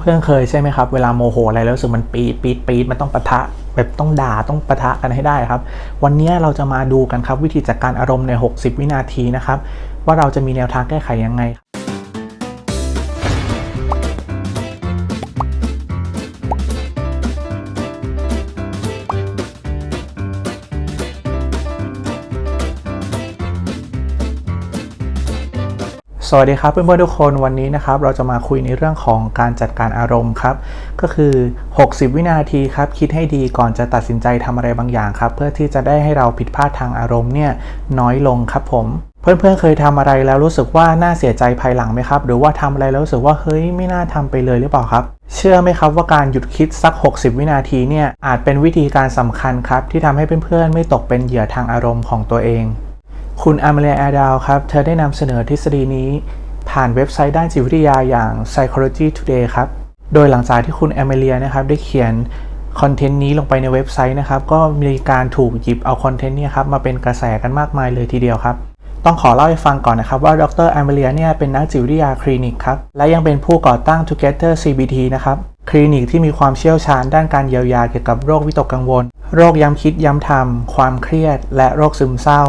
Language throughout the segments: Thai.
เพื่อนๆเคยใช่ไหมครับ เวลาโมโหอะไรแล้วรู้สึกมันปีดปีดปีดมันต้องปะทะแบบต้องด่าต้องปะทะกันให้ได้ครับ วันนี้เราจะมาดูกันครับวิธีจัดการอารมณ์ใน 60 วินาทีนะครับ ว่าเราจะมีแนวทางแก้ไขยังไง สวัสดีครับเพื่อนๆทุกคนวันนี้นะครับเราจะมาคุยในเรื่องของการจัดการอารมณ์ครับก็คือ 60 วินาทีครับคิดให้ดีก่อนจะตัดสินใจทำอะไรบางอย่างครับเพื่อที่จะได้ให้เราผิดพลาดทางอารมณ์เนี่ยน้อยลงครับผมเพื่อนๆเคยทำอะไรแล้วรู้สึกว่าน่าเสียใจภายหลังไหมครับ หรือว่าทำอะไรแล้วรู้สึกว่าเฮ้ยไม่น่าทำไปเลยหรือเปล่าครับ เชื่อไหมครับว่าการหยุดคิดสัก 60 วินาทีเนี่ยอาจเป็นวิธีการสำคัญครับที่ทำให้เพื่อนๆไม่ตกเป็นเหยื่อทางอารมณ์ของตัวเอง คุณอ m มเลียแอดาวครับ เธอได้นำเสนอทฤษฎีนี้ ผ่านเว็บไซต์ด้านจิตวิทยาอย่าง Psychology Today ครับ โดยหลังจากที่คุณแอมเมเลียนะครับได้เขียนคอนเทนต์นี้ลงไปในเว็บไซต์นะครับ ก็มีการถูกหยิบเอาคอนเทนต์นี้ครับมาเป็นกระแสกันมากมายเลยทีเดียวครับ ต้องขอเล่าให้ฟังก่อนนะครับว่าดรแอมเบเลียเนี่ยเป็นนักจิตวิทยาคลินิกครับ และยังเป็นผู้ก่อตั้ง Together CBT นะครับ คลินิกที่มีความเชี่ยวชาญด้านการเยียวยาเกี่ยวกับโรควิตกกังวล โรคย้ำคิดย้ำทำความเครียด และโรคซึมเศร้า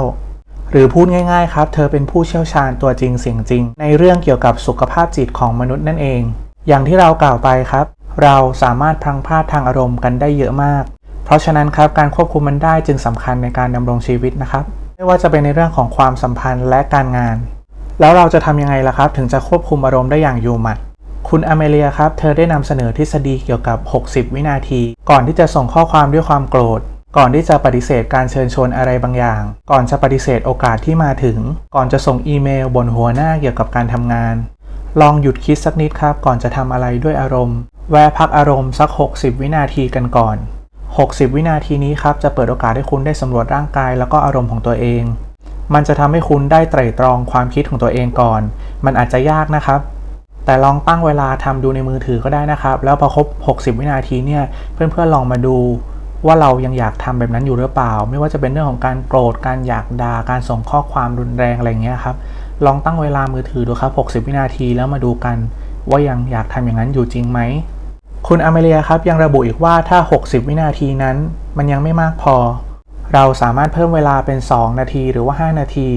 หรือพูดง่ายๆครับ เธอเป็นผู้เชี่ยวชาญตัวจริงเสียงจริง ในเรื่องเกี่ยวกับสุขภาพจิตของมนุษย์นั่นเอง อย่างที่เรากล่าวไปครับ เราสามารถพลังพลาดทางอารมณ์กันได้เยอะมาก เพราะฉะนั้นครับการควบคุมมันได้จึงสำคัญในการดำรงชีวิตนะครับ ไม่ว่าจะเป็นในเรื่องของความสัมพันธ์และการงาน แล้วเราจะทำยังไงล่ะครับ ถึงจะควบคุมอารมณ์ได้อย่างอยู่หมัดคุณอเมเลียครับ เธอได้นำเสนอทฤษฎีเกี่ยวกับ 60 วินาที ก่อนที่จะส่งข้อความด้วยความโกรธ ก่อนที่จะปฏิเสธการเชิญชวนอะไรบางอย่าง ก่อนจะปฏิเสธโอกาสที่มาถึง ก่อนจะส่งอีเมลบนหัวหน้าเกี่ยวกับการทำงาน ลองหยุดคิดสักนิดครับ ก่อนจะทำอะไรด้วยอารมณ์ แวะพักอารมณ์สัก 60 วินาทีกันก่อน 60 วินาทีนี้ครับจะเปิดโอกาสให้คุณได้สำรวจร่างกายแล้วก็อารมณ์ของตัวเอง มันจะทำให้คุณได้ไตร่ตรองความคิดของตัวเองก่อน มันอาจจะยากนะครับแต่ลองตั้งเวลาทำดูในมือถือก็ได้นะครับ แล้วพอครบ 60 วินาทีเนี่ย เพื่อนๆลองมาดู ว่าเรายังอยากทำแบบนั้นอยู่หรือเปล่า ไม่ว่าจะเป็นเรื่องของการโกรธการอยากด่าการส่งข้อความรุนแรงอะไรเงี้ยครับลองตั้งเวลามือถือดูครับ 60 วินาทีแล้วมาดูกัน ว่ายังอยากทำอย่างนั้นอยู่จริงไหมคุณอเมเลียครับยังระบุอีกว่าถ้า 60 วินาทีนั้น มันยังไม่มากพอ เราสามารถเพิ่มเวลาเป็น 2 นาทีหรือว่า 5 นาที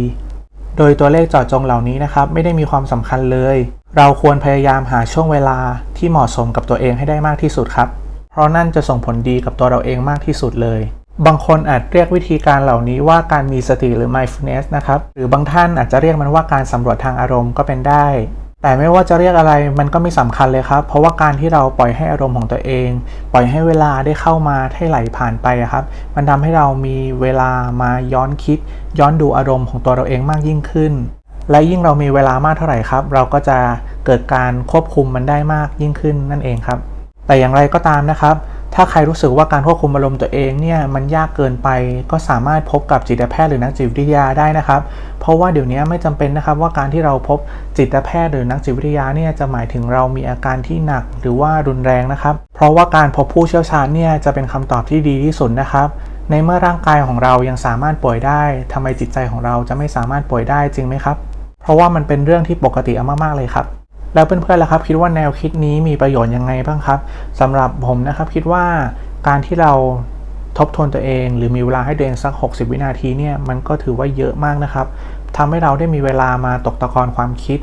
โดยตัวเลขเจาะจงเหล่านี้นะครับ ไม่ได้มีความสำคัญเลย เราควรพยายามหาช่วงเวลาที่เหมาะสมกับตัวเองให้ได้มากที่สุดครับ เพราะนั่นจะส่งผลดีกับตัวเราเองมากที่สุดเลย บางคนอาจเรียกวิธีการเหล่านี้ว่าการมีสติหรือ mindfulness นะครับ หรือบางท่านอาจจะเรียกมันว่าการสำรวจทางอารมณ์ก็เป็นได้ แต่ไม่ว่าจะเรียกอะไรมันก็ไม่สำคัญเลยครับ เพราะว่าการที่เราปล่อยให้อารมณ์ของตัวเอง ปล่อยให้เวลาได้เข้ามาให้ไหลผ่านไปครับ มันทำให้เรามีเวลามาย้อนคิด ย้อนดูอารมณ์ของตัวเราเองมากยิ่งขึ้น และยิ่งเรามีเวลามากเท่าไหร่ครับ เราก็จะเกิดการควบคุมมันได้มากยิ่งขึ้นนั่นเองครับ แต่อย่างไรก็ตามนะครับ ถ้าใครรู้สึกว่าการควบคุมอารมณ์ตัวเองเนี่ยมันยากเกินไป ก็สามารถพบกับจิตแพทย์หรือนักจิตวิทยาได้นะครับ เพราะว่าเดี๋ยวนี้ไม่จำเป็นนะครับว่าการที่เราพบจิตแพทย์หรือนักจิตวิทยาเนี่ยจะหมายถึงเรามีอาการที่หนักหรือว่ารุนแรงนะครับ เพราะว่าการพบผู้เชี่ยวชาญเนี่ยจะเป็นคำตอบที่ดีที่สุดนะครับ ในเมื่อร่างกายของเรายังสามารถป่วยได้ทำไมจิตใจของเราจะไม่สามารถป่วยได้จริงไหมครับ เพราะว่ามันเป็นเรื่องที่ปกติมากๆเลยครับ แล้วเพื่อนๆล่ะครับ คิดว่าแนวคิดนี้มีประโยชน์ยังไงบ้างครับสำหรับผมนะครับคิดว่าการที่เราทบทวนตัวเอง หรือมีเวลาให้ตัวเองสัก 60 วินาทีเนี่ยมันก็ถือว่าเยอะมากนะครับทำให้เราได้มีเวลามาตกตะกอนความคิด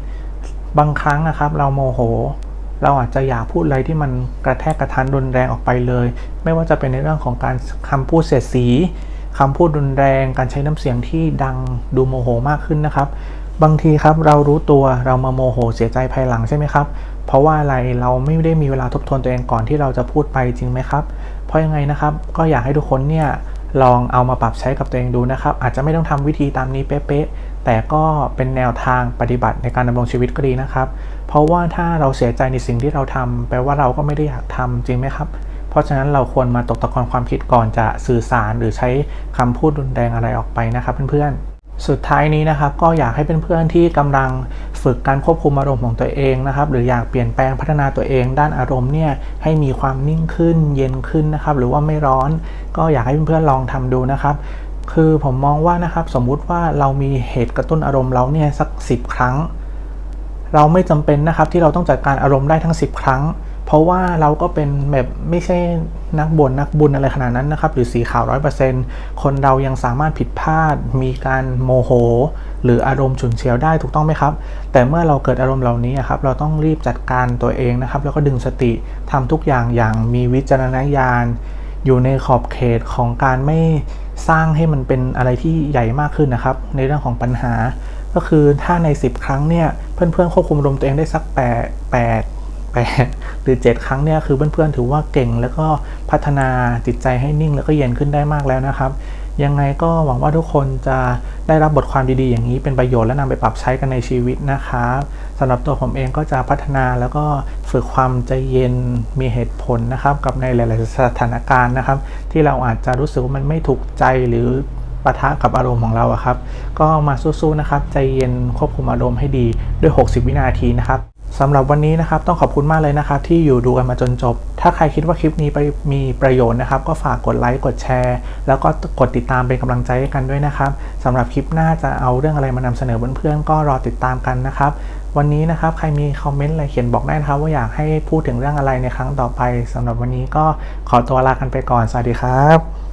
บางครั้งนะครับ เราโมโห เราอาจจะอยากพูดอะไรที่มันกระแทกกระทันรุนแรงออกไปเลย ไม่ว่าจะเป็นในเรื่องของการคำพูดเสียดสีคำพูดรุนแรง การใช้น้ำเสียงที่ดังดูโมโหมากขึ้นนะครับ บางทีครับเรารู้ตัวเรามาโมโหเสียใจภายหลังใช่ไหมครับ เพราะว่าอะไรเราไม่ได้มีเวลาทบทวนตัวเองก่อนที่เราจะพูดไปจริงไหมครับ เพราะยังไงนะครับก็อยากให้ทุกคนเนี่ยลองเอามาปรับใช้กับตัวเองดูนะครับ อาจจะไม่ต้องทำวิธีตามนี้เป๊ะๆแต่ก็เป็นแนวทางปฏิบัติในการดำรงชีวิตก็ดีนะครับ เพราะว่าถ้าเราเสียใจในสิ่งที่เราทำแปลว่าเราก็ไม่ได้อยากทำจริงไหมครับ เพราะฉะนั้นเราควรมาตกตะกอนความคิดก่อนจะสื่อสารหรือใช้คำพูดรุนแรงอะไรออกไปนะครับเพื่อนๆ สุดท้ายนี้นะครับก็อยากให้เพื่อนๆที่กำลังฝึกการควบคุมอารมณ์ของตัวเองนะครับ หรืออยากเปลี่ยนแปลงพัฒนาตัวเอง ด้านอารมณ์เนี่ยให้มีความนิ่งขึ้น เย็นขึ้นนะครับ หรือว่าไม่ร้อน ก็อยากให้เพื่อนๆลองทำดูนะครับ คือผมมองว่านะครับ สมมุติว่าเรามีเหตุกระตุ้นอารมณ์เราเนี่ยสัก 10 ครั้ง เราไม่จำเป็นนะครับที่เราต้องจัดการอารมณ์ได้ทั้ง 10 ครั้ง เพราะว่าเราก็เป็นแบบไม่ใช่นักบวชนักบุญอะไรขนาดนั้นนะครับ หรือสีขาวร้อยเปอร์เซ็นต์คนเรายังสามารถผิดพลาด มีการโมโห หรืออารมณ์ฉุนเฉียวได้ถูกต้องไหมครับ แต่เมื่อเราเกิดอารมณ์เหล่านี้ครับ เราต้องรีบจัดการตัวเองนะครับ แล้วก็ดึงสติทำทุกอย่างอย่างมีวิจารณญาณ อยู่ในขอบเขตของการไม่สร้างให้มันเป็นอะไรที่ใหญ่มากขึ้นนะครับ ในเรื่องของปัญหา ก็คือถ้าใน 10 ครั้งเนี่ยเพื่อนๆควบคุมอารมณ์ตัวเองได้สัก8 8 8 หรือ 7 ครั้งเนี่ยคือเพื่อนๆถือว่าเก่ง แล้วก็พัฒนาจิตใจให้นิ่งแล้วก็เย็นขึ้นได้มากแล้วนะครับ ยังไงก็หวังว่าทุกคนจะได้รับบทความดีๆ อย่างนี้เป็นประโยชน์และนำไปปรับใช้กันในชีวิตนะครับสำหรับตัวผมเองก็จะพัฒนาแล้วก็ฝึกความใจเย็นมีเหตุผลนะครับ กับในหลายๆสถานการณ์นะครับ ที่เราอาจจะรู้สึกว่ามันไม่ถูกใจหรือปะทะกับอารมณ์ของเราครับ ก็มาสู้ๆนะครับ ใจเย็นควบคุมอารมณ์ให้ดีด้วย 60 วินาทีนะครับ สำหรับวันนี้นะครับต้องขอบคุณมากเลยนะครับ ที่อยู่ดูกันมาจนจบ ถ้าใครคิดว่าคลิปนี้ไปมีประโยชน์นะครับ ก็ฝากกดไลค์กดแชร์ แล้วก็กดติดตามเป็นกำลังใจให้กันด้วยนะครับสำหรับคลิปหน้าจะเอาเรื่องอะไรมานำเสนอเพื่อนๆก็รอติดตามกันนะครับวันนี้นะครับใครมีคอมเมนต์อะไรเขียนบอกได้นะครับ ว่าอยากให้พูดถึงเรื่องอะไรในครั้งต่อไปสำหรับวันนี้ก็ขอตัวลากันไปก่อนสวัสดีครับ